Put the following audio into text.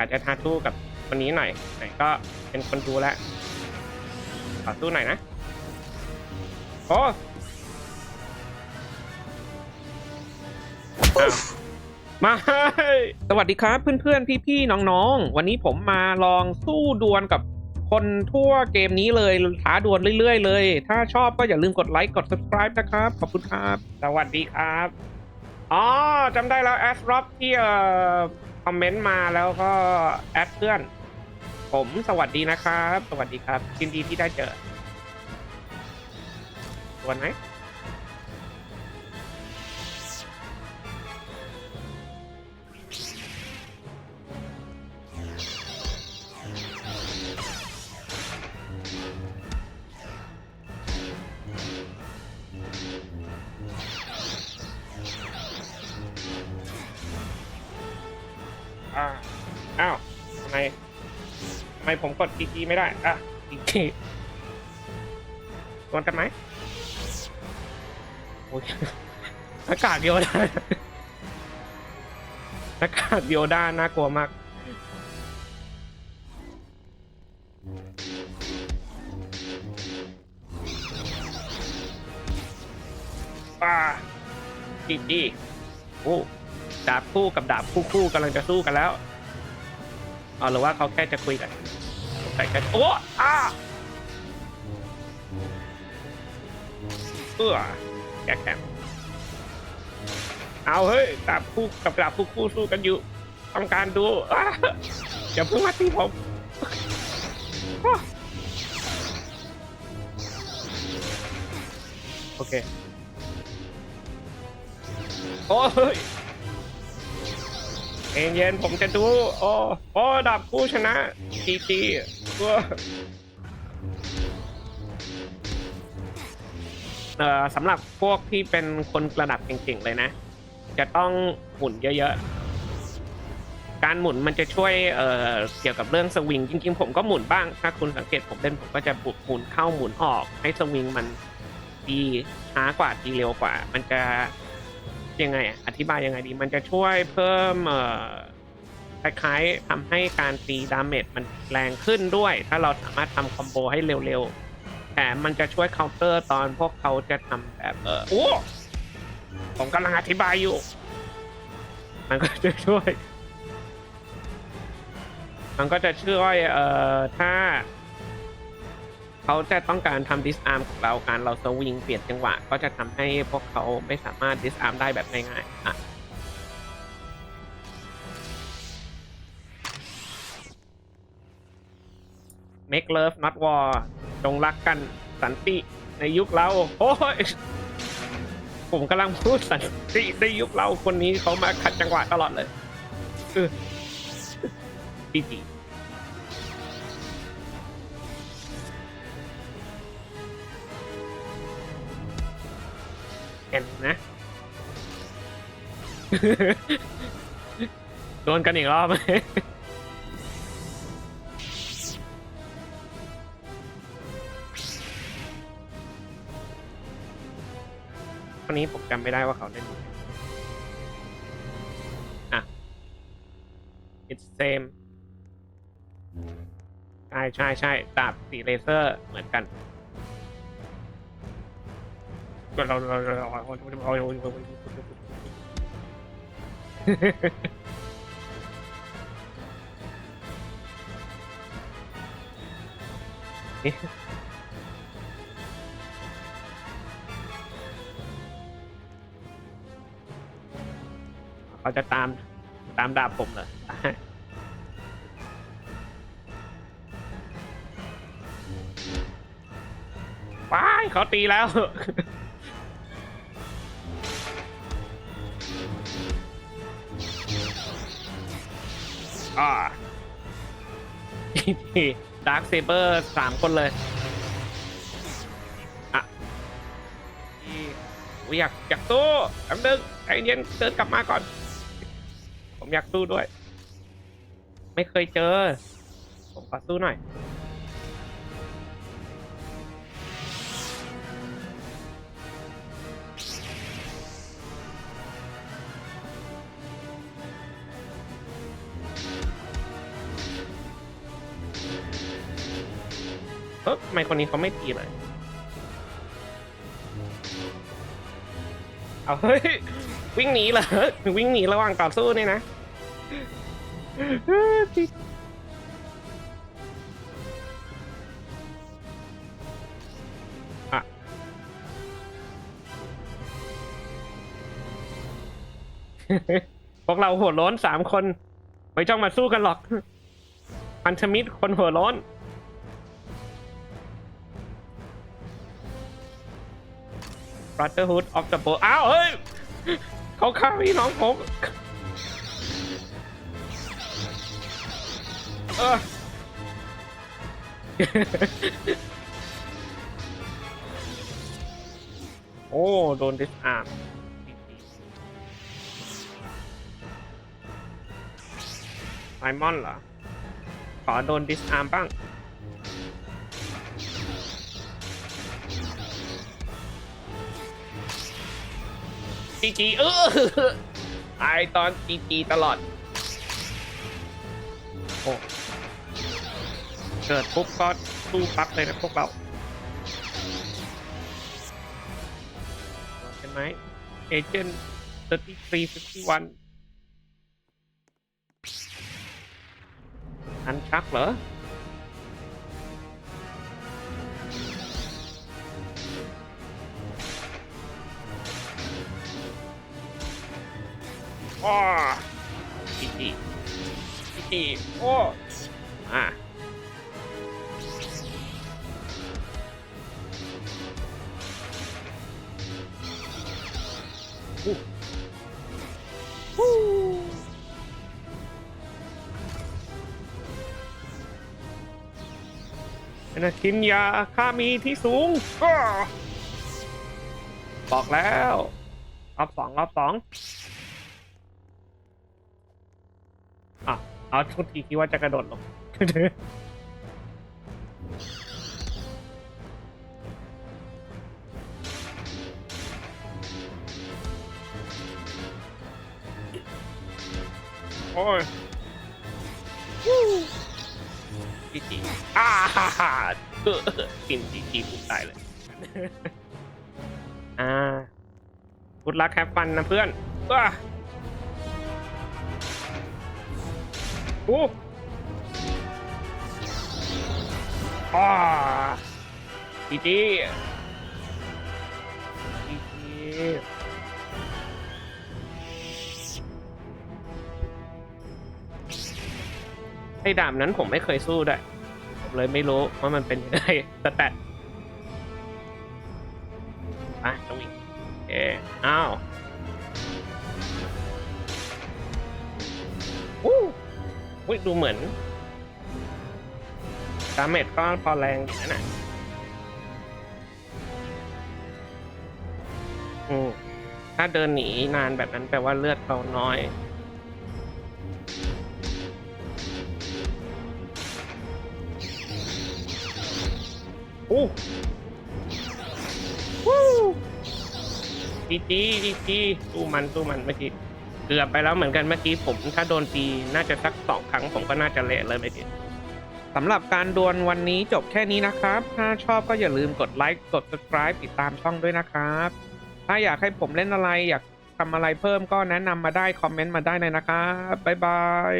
อาจจะท้าสู้กับคนนี้หน่อยไหนก็เป็นคนดูแล้วขอสู้หน่อยนะโอ้อ้าวมาสวัสดีครับเพื่อนๆ พี่ๆ น้องๆ วันนี้ผมมาลองสู้ดวลกับคนทั่วเกมนี้เลยท้าดวลเรื่อยๆ เลย ถ้าชอบก็อย่าลืมกดไลค์กด subscribe นะครับ ขอบคุณครับ สวัสดีครับ อ๋อจำได้แล้วแอดร็อกที่เอ่อค อมเมนต์มาแล้วก็แอดเพื่อน ผมสวัสดีนะครับ สวัสดีครับยินดีที่ได้เจอดวนไหน ไมผมกดจีจีไม่ได้ อะจีจีดวนกันไหมโอ้ยอากาศเดียวได้อากาศเดียวด้านน่ากลัวมากป่าจีจีโอ้ดาบคู่กับดาบคู่คู่กำลังจะสู้กันแล้วเอาหรือว่าเขาแค่จะคุยกัน ต่แค่โอ้อาเอื้อแกแข็งเอาเฮ้ยดาบคู่กับดาบคู่คู่สู้กันอยู่ ต้องการดูอ้าอย่าเพิ่งมาตีผมโอเคโอ้ยเย็นเย็นๆผมจะดู โอ้โอ้ดับผู้ชนะจีจี เอ่อสำหรับพวกที่เป็นคนระดับเก่งๆเลยนะ จะต้องหมุนเยอะๆ การหมุนมันจะช่วยเอ่อเกี่ยวกับเรื่องสวิงจริงๆ ผมก็หมุนบ้าง ถ้าคุณสังเกตผมเล่นผมก็จะบุกหมุนเข้าหมุนออก ให้สวิงมันดีช้ากว่าดีเร็วกว่า มันจะยังไงอะอธิบายยังไงดี มันจะช่วยเพิ่มเอ่อ คล้ายๆทำให้การตีดาเมจมันแรงขึ้นด้วย ถ้าเราสามารถทำคอมโบให้เร็วๆ แต่มันจะช่วยเคาน์เตอร์ตอนพวกเขาจะทำแบบเออโอ้ผมกำลังอธิบายอยู่ มันก็จะช่วย มันก็จะช่วยเอ่อถ้า เขาจะต้องการทำดิสอาร์มของเราการเราสวิงเปลี่ยนจังหวะ ก็จะทำให้พวกเขาไม่สามารถดิสอาร์มได้แบบง่ายๆอะ make love not war จงรักกันสันติในยุคเรา โอ้ย ผมกำลังพูดสันติในยุคเราคนนี้เขามาขัดจังหวะตลอดเลยเออดีดีเห็นนะโดนกันอีกรอบไหม คนนี้ผมจำไม่ได้ว่าเขาเล่นอะ it's same ใช่ใช่ใช่ดาบสีเลเซอร์เหมือนกันเราเราเราเราเขาจะตามตามดาบผมเหรอว้ายเขาตีแล้ว อ่าดาร์คเซเบอร์สามคนเลยอะที่ผมอยากอยากสู้แป๊บนึงใจเย็นเดินกลับมาก่อนผม อยากสู้ด้วย ไม่เคยเจอ ผมขอสู้หน่อย เอ๊ะทำไมคนนี้เขาไม่ตีเลยเอาเฮ้ย วิ่งหนีเหรอ วิ่งหนีระหว่างต่อสู้เนี่ยนะ ติดอะพวกเราหัวโล้นสามคน ไม่จ้องมาสู้กันหรอกพันธมิตรคนหัวโล้น Brotherhood of the Bow อ้าวเฮ้ย เขาฆ่าพี่น้องผม เออโอ้ โดนดิสอาร์มไซมอนเหรอ ขอโดนดิสอาร์มบ้าง จีจีเออตายตอนจีจีตลอด โอ้ เกิดปุ๊บก็สู้ปั๊บเลยนะพวกเราเห็นไหมเอเจนต์33 51อันชักเหรออ้อจีจีจีจีโอ้อะ เป็นอาทินยาข้ามีที่สูงอ้อบอกแล้วรอบสองรอบสองอะเอาทุกทีคิดว่าจะกระโดดลง โอ้ยจีจีอ่าฮ่าฮ่าเออกินจีจีกูตายเลย อ่าพุดลักแคปฟันนะเพื่อนว้าโอ้อ่าจีจีจีจี ไอ้ดาบนั้นผมไม่เคยสู้ด้วยผมเลยไม่รู้ว่ามันเป็นยังไงสแตทอะตรงนี้โอเอ้าวอู้อุ้ยดูเหมือนดาเมจก็พอแรงอยู่นะน่ะอืมถ้าเดินหนีนานแบบนั้นแปลว่าเลือดเราน้อย โอ้วู้จีจีจีจีสู้มันสู้มันเมื่อกี้เกือบไปแล้วเหมือนกันเมื่อกี้ผมถ้าโดนตีน่าจะสักสองครั้งผมก็น่าจะเละเลยเมื่อกี้สำหรับการดวลวันนี้จบแค่นี้นะครับ ถ้าชอบก็อย่าลืมกดไลค์กด subscribe ติดตามช่องด้วยนะครับ ถ้าอยากให้ผมเล่นอะไรอยากทำอะไรเพิ่มก็แนะนำมาได้คอมเมนต์มาได้เลยนะครับบ๊ายบาย